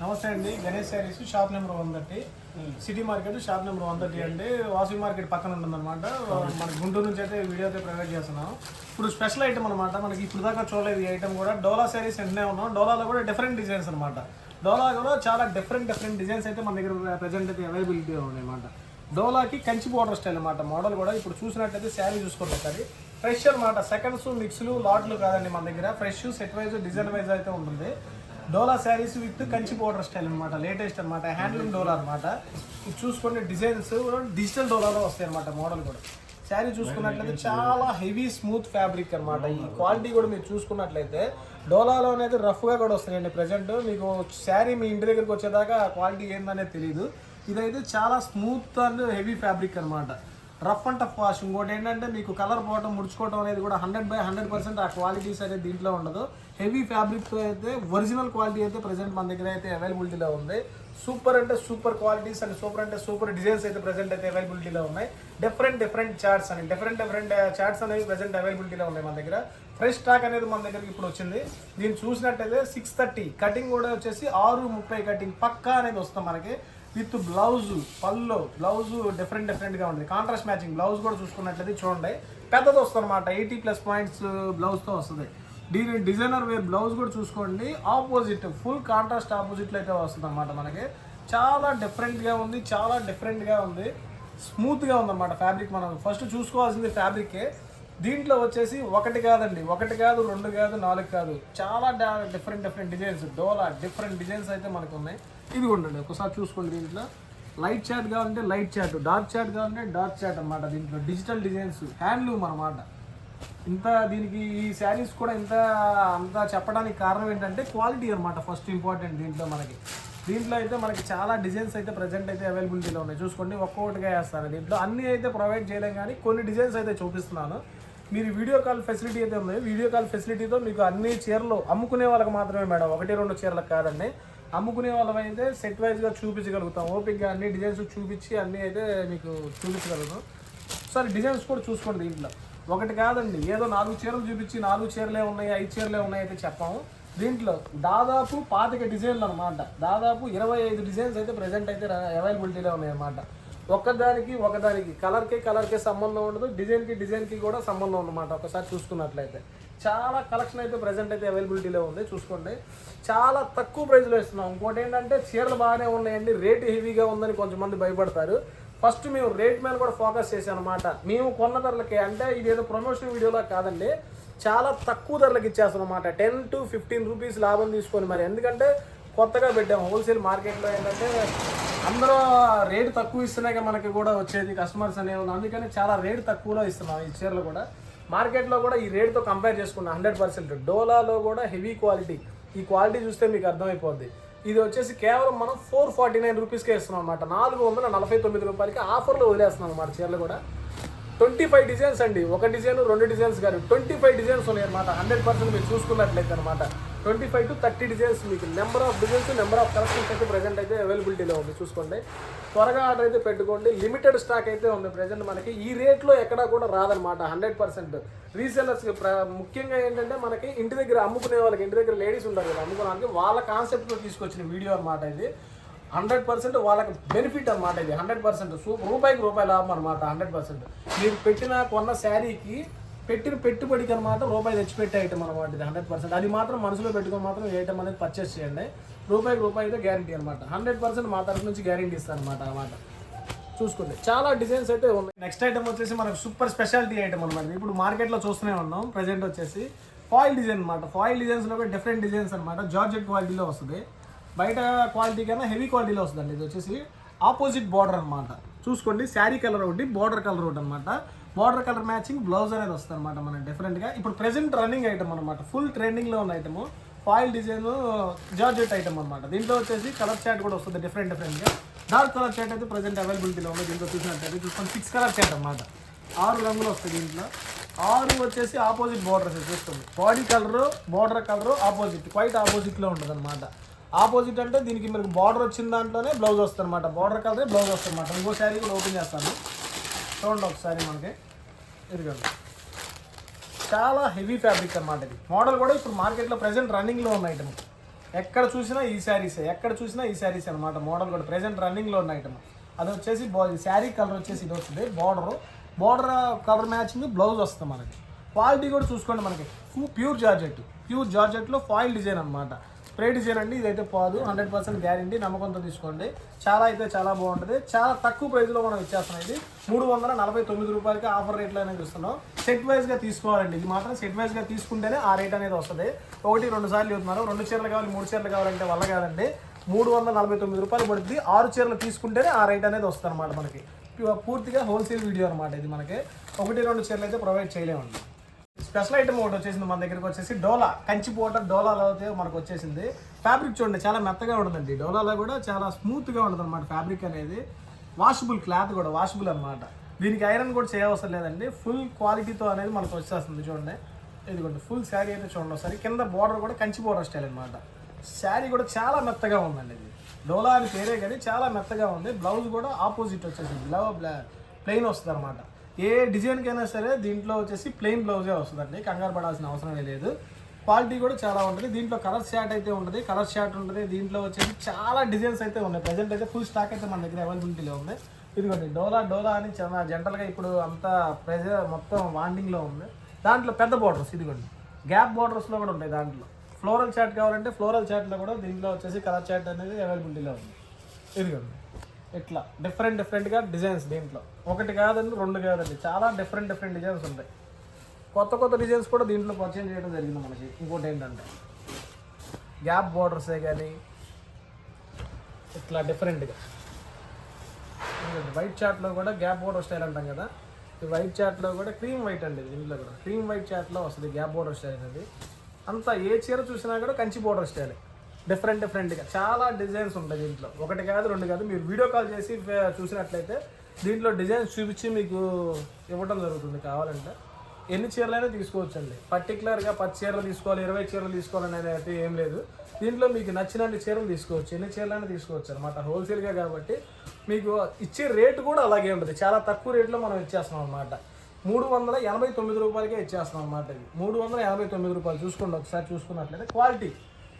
నమస్తే అండి. Ganesh saris shop number one thirty. City market shop number one thirty అండి. Washing market పక్కన ఉంటుందన్నమాట. మన గుంటూరు నుంచి అయితే వీడియో అయితే ప్రొవైడ్ చేస్తున్నాం. ఇప్పుడు స్పెషల్ ఐటమ్ అనమాట మనకి ఇప్పుడు దాకా చూడలేదు ఈ ఐటమ్ కూడా. డోలా శారీస్ వెంటనే ఉన్నాం. డోలాలో కూడా డిఫరెంట్ డిజైన్స్ అనమాట డోలా కూడా చాలా డిఫరెంట్ డిఫరెంట్ డిజైన్స్ అయితే మన దగ్గర ప్రజెంట్ అయితే అవైలబిలిటీ ఉన్నాయి అనమాట డోలాకి కంచి బోర్డర్ స్టైల్ అనమాట మోడల్ కూడా ఇప్పుడు చూసినట్టయితే శారీ చూసుకోండి ఒకసారి. ఫ్రెష్ అనమాట సెకండ్స్ మిక్స్లు లాట్లు కాదండి మన దగ్గర. Fresh set wise design wise అయితే ఉంటుంది. Dola saris with Kanchi border style అనమాట లేటెస్ట్ అనమాట హ్యాండ్లూమ్ డోలా అనమాట ఇది డిజైన్స్ డిజిటల్ డోలాలో వస్తాయి అనమాట మోడల్ కూడా. శారీ చూసుకున్నట్లయితే చాలా హెవీ స్మూత్ ఫ్యాబ్రిక్ అనమాట ఈ క్వాలిటీ కూడా మీరు చూసుకున్నట్లయితే డోలాలో అనేది రఫ్గా కూడా వస్తాయండి ప్రజెంట్ మీకు శారీ మీ ఇంటి దగ్గరికి వచ్చేదాకా క్వాలిటీ ఏందనేది తెలియదు ఇదైతే చాలా స్మూత్ అండ్ హెవీ ఫ్యాబ్రిక్ అనమాట రఫ్ అండ్ టఫ్ వాష్. ఇంకోటి ఏంటంటే మీకు కలర్ పోవడం ముడుచుకోవడం అనేది కూడా హండ్రెడ్ బై హండ్రెడ్ పర్సెంట్ ఆ క్వాలిటీస్ అనేది దీంట్లో ఉండదు. హెవీ ఫ్యాబ్రిక్తో అయితే ఒరిజినల్ క్వాలిటీ అయితే ప్రజెంట్ మన దగ్గర అయితే అవైలబిలిటీలో ఉంది. సూపర్ అంటే సూపర్ క్వాలిటీస్ అండ్ సూపర్ అంటే సూపర్ డిజైన్స్ అయితే ప్రజెంట్ అయితే అవైలబిలిటీలో ఉన్నాయి. డిఫరెంట్ డిఫరెంట్ చార్ట్స్ అని డిఫరెంట్ డిఫరెంట్ చార్ట్స్ అనేవి ప్రజెంట్ అవైలబిలిటీలో ఉన్నాయి మన దగ్గర. ఫ్రెష్ స్టాక్ అనేది మన దగ్గరికి ఇప్పుడు వచ్చింది. దీన్ని చూసినట్టయితే సిక్స్ థర్టీ కటింగ్ కూడా వచ్చేసి ఆరు ముప్పై కటింగ్ పక్కా అనేది వస్తాం మనకి. విత్ బ్లౌజ్ పళ్ళు బ్లౌజ్ డిఫరెంట్ డిఫరెంట్గా ఉంటుంది. కాంట్రాస్ట్ మ్యాచింగ్ బ్లౌజ్ కూడా చూసుకున్నట్లయితే చూడండి. పెద్దది వస్తుంది అనమాట ఎయిటీ ప్లస్ పాయింట్స్ బ్లౌజ్తో వస్తుంది. దీని డిజైనర్ వేర్ బ్లౌజ్ కూడా చూసుకోండి. ఆపోజిట్ ఫుల్ కాంట్రాస్ట్ ఆపోజిట్లో అయితే వస్తుంది అనమాట మనకి. చాలా డిఫరెంట్గా ఉంది చాలా డిఫరెంట్గా ఉంది. స్మూత్గా ఉందన్నమాట ఫ్యాబ్రిక్ మనం. ఫస్ట్ చూసుకోవాల్సింది ఫ్యాబ్రికే దీంట్లో వచ్చేసి ఒకటి కాదండి ఒకటి కాదు రెండు కాదు నాలుగు కాదు. చాలా different different designs Dola different designs అయితే మనకు ఉన్నాయి ఇది ఉండండి ఒకసారి చూసుకోండి దీంట్లో. లైట్ చాట్ కావాలంటే లైట్ చాట్ డార్క్ చాట్ కావాలంటే డార్క్ చాట్ అనమాట దీంట్లో. డిజిటల్ డిజైన్స్ హ్యాండ్లూమ్ అనమాట ఇంత దీనికి ఈ శారీస్ కూడా ఇంత అంత చెప్పడానికి కారణం ఏంటంటే క్వాలిటీ అనమాట ఫస్ట్ ఇంపార్టెంట్ దీంట్లో మనకి. దీంట్లో అయితే మనకి చాలా డిజైన్స్ అయితే ప్రజెంట్ అయితే అవైలబిలిటీలో ఉన్నాయి. చూసుకోండి ఒక్కొక్కటిగా వేస్తాను. దీంట్లో అన్నీ అయితే ప్రొవైడ్ చేయలేం కానీ కొన్ని డిజైన్స్ అయితే చూపిస్తున్నాను. మీరు వీడియో కాల్ ఫెసిలిటీ అయితే ఉంది. వీడియో కాల్ ఫెసిలిటీతో మీకు అన్ని చీరలు అమ్ముకునే వాళ్ళకి మాత్రమే మేడం. ఒకటి రెండు చీరలకు కాదండి. అమ్ముకునే వాళ్ళం అయితే సెట్ వైజ్గా చూపించగలుగుతాం. ఓపిక్గా అన్ని డిజైన్స్ చూపించి అన్నీ అయితే మీకు చూపించగలుగుతాం. సరే డిజైన్స్ కూడా చూసుకోండి దీంట్లో ఒకటి కాదండి ఏదో నాలుగు చీరలు చూపించి నాలుగు చీరలే ఉన్నాయి ఐదు చీరలే ఉన్నాయి అయితే చెప్పాము. దీంట్లో దాదాపు పాతిక డిజైన్లు అనమాట దాదాపు ఇరవై ఐదు డిజైన్స్ అయితే ప్రజెంట్ అయితే అవైలబిలిటీలో ఉన్నాయన్నమాట. ఒక్కదానికి ఒకదానికి కలర్కి కలర్కి సంబంధం ఉండదు డిజైన్కి డిజైన్కి కూడా సంబంధం ఉన్నమాట ఒకసారి చూసుకున్నట్లయితే. చాలా కలెక్షన్ అయితే ప్రజెంట్ అయితే అవైలబిలిటీలో ఉంది చూసుకోండి. చాలా తక్కువ ప్రైస్లో ఇస్తున్నాం. ఇంకోటి ఏంటంటే చీరలు బాగానే ఉన్నాయండి రేటు హెవీగా ఉందని కొంతమంది భయపడతారు. ఫస్ట్ మేము రేట్ మీద కూడా ఫోకస్ చేసాం అనమాట మేము కొన్న ధరలకి అంటే ఇది ఏదో ప్రమోషన్ వీడియోలా కాదండి చాలా తక్కువ ధరలకు ఇచ్చేస్తాం అనమాట టెన్ టు ఫిఫ్టీన్ రూపీస్ లాభం తీసుకొని మరి. ఎందుకంటే కొత్తగా పెట్టాము హోల్సేల్ మార్కెట్లో ఏంటంటే అందరూ రేటు తక్కువ ఇస్తున్నాక మనకి కూడా వచ్చేది కస్టమర్స్ అనేవి అందుకని చాలా రేటు తక్కువలో ఇస్తున్నాం ఈ చీరలు కూడా. మార్కెట్లో కూడా ఈ రేట్తో కంపేర్ చేసుకున్నాం హండ్రెడ్ పర్సెంట్ డోలాలో కూడా హెవీ క్వాలిటీ ఈ క్వాలిటీ చూస్తే మీకు అర్థమైపోద్ది. ఇది వచ్చేసి కేవలం మనం ఫోర్ ఫార్టీ నైన్ రూపీస్కే ఇస్తున్నాం అనమాట నాలుగు వందల నలభై తొమ్మిది రూపాయలకి ఆఫర్లో వదిలేస్తున్నాం అన్నమాట చీరలు కూడా. ట్వంటీ ఫైవ్ డిజైన్స్ అండి. ఒక డిజైన్ రెండు డిజైన్స్ కాదు ట్వంటీ ఫైవ్ డిజైన్స్ ఉన్నాయి అనమాట హండ్రెడ్ పర్సెంట్ మీరు చూసుకున్నట్లయితే అనమాట twenty five to thirty designs మీకు number of designs number of collections అయితే ప్రజెంట్ అయితే అవైలబిలిటీలో ఉంది. చూసుకోండి. త్వరగా ఆర్డర్ అయితే పెట్టుకోండి. లిమిటెడ్ స్టాక్ అయితే ఉంది ప్రజెంట్ మనకి. ఈ రేట్లో ఎక్కడా కూడా రాదనమాట హండ్రెడ్ పర్సెంట్. రీసెలర్స్ ముఖ్యంగా ఏంటంటే మనకి ఇంటి దగ్గర అమ్ముకునే వాళ్ళకి ఇంటి దగ్గర లేడీస్ ఉంటారు కదా అమ్ముకోవడానికి వాళ్ళ కాన్సెప్ట్లో తీసుకొచ్చిన వీడియో అనమాట ఇది. హండ్రెడ్ పర్సెంట్ వాళ్ళకి బెనిఫిట్ అనమాట ఇది. Hundred percent. రూపాయికి రూపాయి లాభం అనమాట హండ్రెడ్ పర్సెంట్. మీరు పెట్టిన కొన్న శారీకి పెట్టిన పెట్టుబడికి అనమాట రూపాయి తెచ్చిపెట్టే ఐటమ్ అనమాట ఇది హండ్రెడ్ పర్సెంట్. అది మాత్రం మనసులో పెట్టుకొని మాత్రం ఏ ఐటమ్ అనేది పర్చేస్ చేయండి. రూపాయికి రూపాయితో గ్యారంటీ అనమాట హండ్రెడ్ పర్సెంట్ మా తరఫు నుంచి గ్యారంటీ ఇస్తాను అనమాట అనమాట చూసుకోండి. చాలా డిజైన్స్ అయితే ఉన్నాయి. నెక్స్ట్ ఐటమ్ వచ్చేసి మనకు సూపర్ స్పెషాలిటీ ఐటమ్ అనమాట ఇప్పుడు మార్కెట్లో చూస్తూనే ఉన్నాం. ప్రజెంట్ వచ్చేసి ఫాయిల్ డిజైన్ అనమాట ఫాయిల్ డిజైన్స్లో కూడా డిఫరెంట్ డిజైన్స్ అనమాట జార్జెట్ క్వాలిటీలో వస్తుంది. బయట క్వాలిటీ కన్నా హెవీ క్వాలిటీలో వస్తుందండి. ఇది వచ్చేసి ఆపోజిట్ బార్డర్ అనమాట చూసుకోండి శారీ కలర్ ఒకటి బార్డర్ కలర్ ఒకటి అనమాట బార్డర్ కలర్ మ్యాచింగ్ బ్లౌజ్ అనేది వస్తుంది అనమాట మనకి డిఫరెంట్గా ఇప్పుడు ప్రెసెంట్ రన్నింగ్ ఐటమ్ అనమాట ఫుల్ ట్రెండింగ్లో ఉన్న item foil design georgette item అనమాట దీంట్లో వచ్చేసి కలర్ చాట్ కూడా వస్తుంది డిఫరెంట్ డిఫరెంట్గా డార్క్ కలర్ చాట్ అయితే ప్రజెంట్ అవైలబిలిటీలో ఉంది. దీంట్లో చూసినట్టయితే చూసుకొని సిక్స్ కలర్ చాట్ అనమాట ఆరు రంగులు వస్తాయి దీంట్లో. ఆరు వచ్చేసి ఆపోజిట్ బార్డర్స్ చూస్తుంది body colour border colour opposite quite ఆపోజిట్లో ఉంటుంది అనమాట ఆపోజిట్ అంటే దీనికి మనకి బార్డర్ వచ్చిన దాంట్లోనే బ్లౌజ్ వస్తుంది బార్డర్ కలర్ బ్లౌజ్ వస్తుందన్నమాట. ఇంకో శారీ కూడా ఓపెన్ చేస్తాను. చూడండి ఒకసారి మనకి. ఇదిగోండి. చాలా హెవీ ఫ్యాబ్రిక్ అనమాట ఇది. మోడల్ కూడా ఇప్పుడు మార్కెట్లో ప్రజెంట్ రన్నింగ్లో ఉన్న ఐటమ్ ఎక్కడ చూసినా ఈ శారీసే. ఎక్కడ చూసినా ఈ శారీస్ అనమాట మోడల్ కూడా ప్రెసెంట్ రన్నింగ్లో ఉన్న ఐటమ్ అది వచ్చేసి శారీ కలర్ వచ్చేసి ఇది వస్తుంది. Border border colour matching blouse వస్తుంది మనకి. క్వాలిటీ కూడా చూసుకోండి మనకి. ప్యూర్ జార్జెట్ ప్యూర్ జార్జెట్లో ఫాయిల్ డిజైన్ అనమాట స్ప్రే డిజైన్ అండి ఇదైతే పోదు. హండ్రెడ్ పర్సెంట్ గ్యారంటీ నమ్మకంతో తీసుకోండి. చాలా అయితే చాలా బాగుంటుంది. చాలా తక్కువ ప్రైస్లో మనం ఇచ్చేస్తున్నాం ఇది. మూడు వందల నలభై తొమ్మిది రూపాయలకి ఆఫర్ రేట్లో అనేది ఇస్తున్నాం. సెట్ వైజ్గా తీసుకోవాలండి. ఇది మాత్రం సెట్ వైజ్గా తీసుకుంటేనే ఆ రేట్ అనేది వస్తుంది. ఒకటి రెండు సార్లు చెబుతున్నారు. రెండు చీరలు కావాలి మూడు చీరలు కావాలంటే వల్ల కాదండి. మూడు వందల నలభై తొమ్మిది రూపాయలు పడుతుంది ఆరు చీరలు తీసుకుంటేనే ఆ రేట్ అనేది వస్తుంది అనమాట మనకి. పూర్తిగా హోల్సేల్ వీడియో అనమాట ఇది మనకి. ఒకటి రెండు చీరలు అయితే ప్రొవైడ్ చేయలేమండి. స్పెషల్ ఐటమ్ ఒకటి వచ్చేసింది మన దగ్గరికి వచ్చేసి డోలా. కంచి పోట డోలాలో అయితే మనకు వచ్చేసింది. ఫ్యాబ్రిక్ చూడండి చాలా మెత్తగా ఉంటుందండి. డోలాలో కూడా చాలా స్మూత్గా ఉంటుంది అనమాట ఫ్యాబ్రిక్ అనేది. వాషబుల్ క్లాత్ కూడా వాషబుల్ అనమాట దీనికి ఐరన్ కూడా చేయవసరం లేదండి. ఫుల్ క్వాలిటీతో అనేది మనకు వచ్చేస్తుంది చూడండి. ఇదిగోండి ఫుల్ శారీ అయితే చూడండి ఒకసారి. కింద బోర్డర్ కూడా కంచి బోర్డర్ స్టైల్ అనమాట శారీ కూడా చాలా మెత్తగా ఉందండి ఇది. డోలా అని పేరే కానీ చాలా మెత్తగా ఉంది. బ్లౌజ్ కూడా ఆపోజిట్ వచ్చేసింది. బ్లౌ ప్లెయిన్ వస్తుంది అనమాట ఏ డిజైన్కి అయినా సరే దీంట్లో వచ్చేసి ప్లెయిన్ బ్లౌజే వస్తుందండి. కంగారు పడాల్సిన అవసరమే లేదు. క్వాలిటీ కూడా చాలా ఉంటుంది. దీంట్లో కలర్ షార్ట్ అయితే ఉంటుంది. కలర్ షార్ట్ ఉంటుంది. దీంట్లో వచ్చేసి చాలా డిజైన్స్ అయితే ఉన్నాయి. ప్రజెంట్ అయితే ఫుల్ స్టాక్ అయితే మన దగ్గర అవైలబిలిటీలో ఉంది. ఇదిగోండి డోలా డోలా అని చాలా జనరల్గా ఇప్పుడు అంతా ప్రెజర్ మొత్తం వాండింగ్లో ఉంది. దాంట్లో పెద్ద బార్డర్స్ ఇదిగోండి. గ్యాప్ బార్డర్స్లో కూడా ఉంటాయి దాంట్లో. ఫ్లోరల్ చాట్ కావాలంటే ఫ్లోరల్ చాట్లో కూడా దీంట్లో వచ్చేసి కలర్ చాట్ అనేది అవైలబిలిటీలో ఉంది. ఇదిగోండి. ఇట్లా డిఫరెంట్ డిఫరెంట్గా డిజైన్స్ దీంట్లో. ఒకటి కాదండి రెండు కాదండి. చాలా డిఫరెంట్ డిఫరెంట్ డిజైన్స్ ఉంటాయి. కొత్త కొత్త డిజైన్స్ కూడా దీంట్లో పర్చేజ్ చేయడం జరిగింది మనకి ఇంకోటి ఏంటంటే గ్యాప్ బార్డర్సే కానీ ఇట్లా డిఫరెంట్గా వైట్ చాట్లో కూడా గ్యాప్ బోర్డర్ స్టైల్ అంటాం కదా. ఈ వైట్ చాట్లో కూడా క్రీమ్ వైట్ అండి దీంట్లో కూడా. క్రీమ్ వైట్ చాట్లో వస్తుంది గ్యాప్ బోర్డర్ స్టైల్ అనేది. అంతా ఏ చీర చూసినా కూడా కంచి బోర్డర్ స్టైల్ డిఫరెంట్ డిఫరెంట్గా చాలా డిజైన్స్ ఉంటాయి దీంట్లో. ఒకటి కాదు రెండు కాదు. మీరు వీడియో కాల్ చేసి చూసినట్లయితే దీంట్లో డిజైన్స్ చూపించి మీకు ఇవ్వడం జరుగుతుంది కావాలంటే. ఎన్ని చీరలైనా తీసుకోవచ్చండి. పర్టికులర్గా పది చీరలు తీసుకోవాలి ఇరవై చీరలు తీసుకోవాలని ఏం లేదు. దీంట్లో మీకు నచ్చినన్ని చీరలు తీసుకోవచ్చు. ఎన్ని చీరలైనా తీసుకోవచ్చు అనమాట హోల్సేల్గా కాబట్టి మీకు ఇచ్చే రేటు కూడా అలాగే ఉంటుంది. చాలా తక్కువ రేట్లో మనం ఇచ్చేస్తాం అనమాట మూడు వందల ఎనభై తొమ్మిది రూపాయలకే ఇచ్చేస్తాం అనమాట ఇది. మూడు వందల ఎనభై తొమ్మిది రూపాయలు. చూసుకోండి ఒకసారి చూసుకున్నట్లయితే క్వాలిటీ.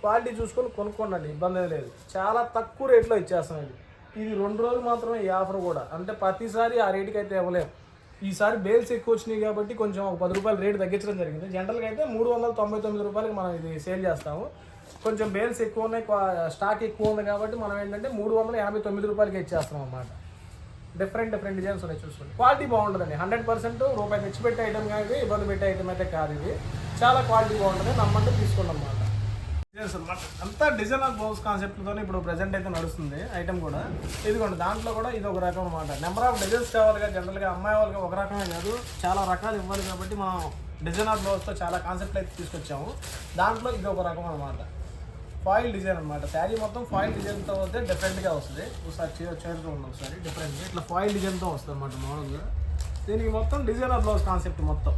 క్వాలిటీ చూసుకొని కొనుక్కోండి ఇబ్బంది ఏం లేదు. చాలా తక్కువ రేట్లో ఇచ్చేస్తున్నాం ఇది ఇది రెండు రోజులు మాత్రమే ఈ ఆఫర్ కూడా. అంటే ప్రతిసారి ఆ రేటుకి అయితే ఇవ్వలేము ఈసారి బేల్స్ ఎక్కువ వచ్చినాయి కాబట్టి కొంచెం ఒక పది రూపాయలు రేటు తగ్గించడం జరిగింది. జనరల్గా అయితే మూడు వందల తొంభై తొమ్మిది రూపాయలకి మనం ఇది సేల్ చేస్తాము. కొంచెం బేల్స్ ఎక్కువ ఉన్నాయి స్టాక్ ఎక్కువ ఉంది కాబట్టి మనం ఏంటంటే మూడు వందల ఎనభై తొమ్మిది రూపాయలకి ఇచ్చేస్తాం అన్నమాట. డిఫరెంట్ డిఫరెంట్ డిజైన్స్ ఉన్నాయి చూసుకోండి. క్వాలిటీ బాగుంటుందండి. హండ్రెడ్ పర్సెంట్ రూపాయి తెచ్చిపెట్టే ఐటమ్ కాదు ఇబ్బంది పెట్టే ఐటమ్ అయితే కాదు ఇది. చాలా క్వాలిటీ బాగుంటుంది. నమ్మంటే తీసుకోండి అన్నమాట. అంతా డిజైన్ ఆఫ్ డిజైనర్ బ్లౌజ్ కాన్సెప్ట్తో ఇప్పుడు ప్రెజెంట్ అయితే నడుస్తుంది ఐటమ్ కూడా. ఇదిగోండి దాంట్లో కూడా ఇది ఒక రకం అనమాట నెంబర్ ఆఫ్ డిజైన్స్ కావాలిగా జనరల్గా అమ్మాయి వాళ్ళకి ఒక రకమే కాదు. చాలా రకాలు ఇవ్వాలి కాబట్టి మనం డిజైన్ ఆఫ్ బ్లౌజ్తో చాలా కాన్సెప్ట్లు అయితే తీసుకొచ్చాము. దాంట్లో ఇది ఒక రకం అనమాట ఫాయిల్ డిజైన్ అనమాట శారీ మొత్తం ఫాయిల్ డిజైన్తో వస్తే డిఫరెంట్గా వస్తుంది. ఒకసారి చే చేరుతూ ఉన్నాం ఒకసారి. డిఫరెంట్గా ఇట్లా ఫాయిల్ డిజైన్తో వస్తుంది అనమాట మామూలుగా దీనికి మొత్తం డిజైన్ ఆఫ్ బ్లౌజ్ కాన్సెప్ట్ మొత్తం.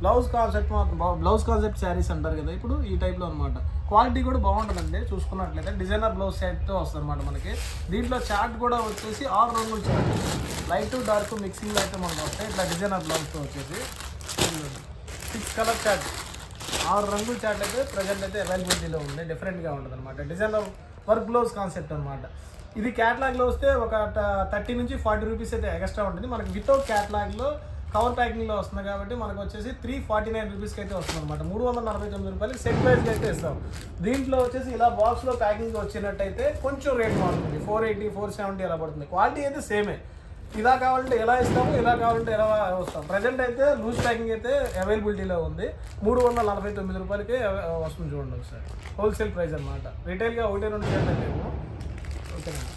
బ్లౌజ్ కాన్సెప్ట్ మాత్రం బ్లౌజ్ కాన్సెప్ట్ శారీస్ అంటారు కదా ఇప్పుడు ఈ టైప్లో అనమాట క్వాలిటీ కూడా బాగుంటుందండి చూసుకున్నట్లయితే. డిజైనర్ బ్లౌజ్ సెట్తో వస్తుంది అనమాట మనకి. దీంట్లో చార్ట్ కూడా వచ్చేసి ఆరు రంగులు చార్ట్ లైట్ డార్క్ మిక్సింగ్ అయితే మనకు వస్తాయి. ఇట్లా డిజైనర్ బ్లౌజ్తో వచ్చేసి. Six colour chart. ఆరు రంగుల చార్ట్ అయితే ప్రజెంట్ అయితే అవైలబిలిటీలో ఉంది. డిఫరెంట్గా ఉంటుంది అనమాట డిజైనర్ వర్క్ బ్లౌజ్ కాన్సెప్ట్ అనమాట ఇది క్యాటలాగ్లో వస్తే ఒక థర్టీ నుంచి ఫార్టీ రూపీస్ అయితే ఎక్స్ట్రా ఉంటుంది. మనకి వితౌట్ క్యాటలాగ్లో కవర్ ప్యాకింగ్లో వస్తుంది కాబట్టి మనకు వచ్చేసి త్రీ ఫార్టీ నైన్ రూపీస్కి అయితే వస్తుంది అనమాట మూడు వందల నలభై తొమ్మిది రూపాయలకి సెట్ ప్రైస్కి అయితే ఇస్తాం. దీంట్లో వచ్చేసి ఇలా బాక్స్లో ప్యాకింగ్ వచ్చినట్టయితే కొంచెం రేట్ మారుతుంది. ఫోర్ ఎయిటీ ఫోర్ సెవెంటీ అలా పడుతుంది. క్వాలిటీ అయితే సేమే ఇలా కావాలంటే ఎలా ఇస్తాము ఇలా కావాలంటే ఎలా వస్తాం? ప్రజెంట్ అయితే లూజ్ ప్యాకింగ్ అయితే అవైలబిలిటీలో ఉంది. మూడు వందల నలభై తొమ్మిది రూపాయలకి వస్తుంది చూడండి ఒకసారి. హోల్సేల్ ప్రైస్ అనమాట రీటైల్గా ఒకటి రెండు చేయండి మేము ఓకేనండి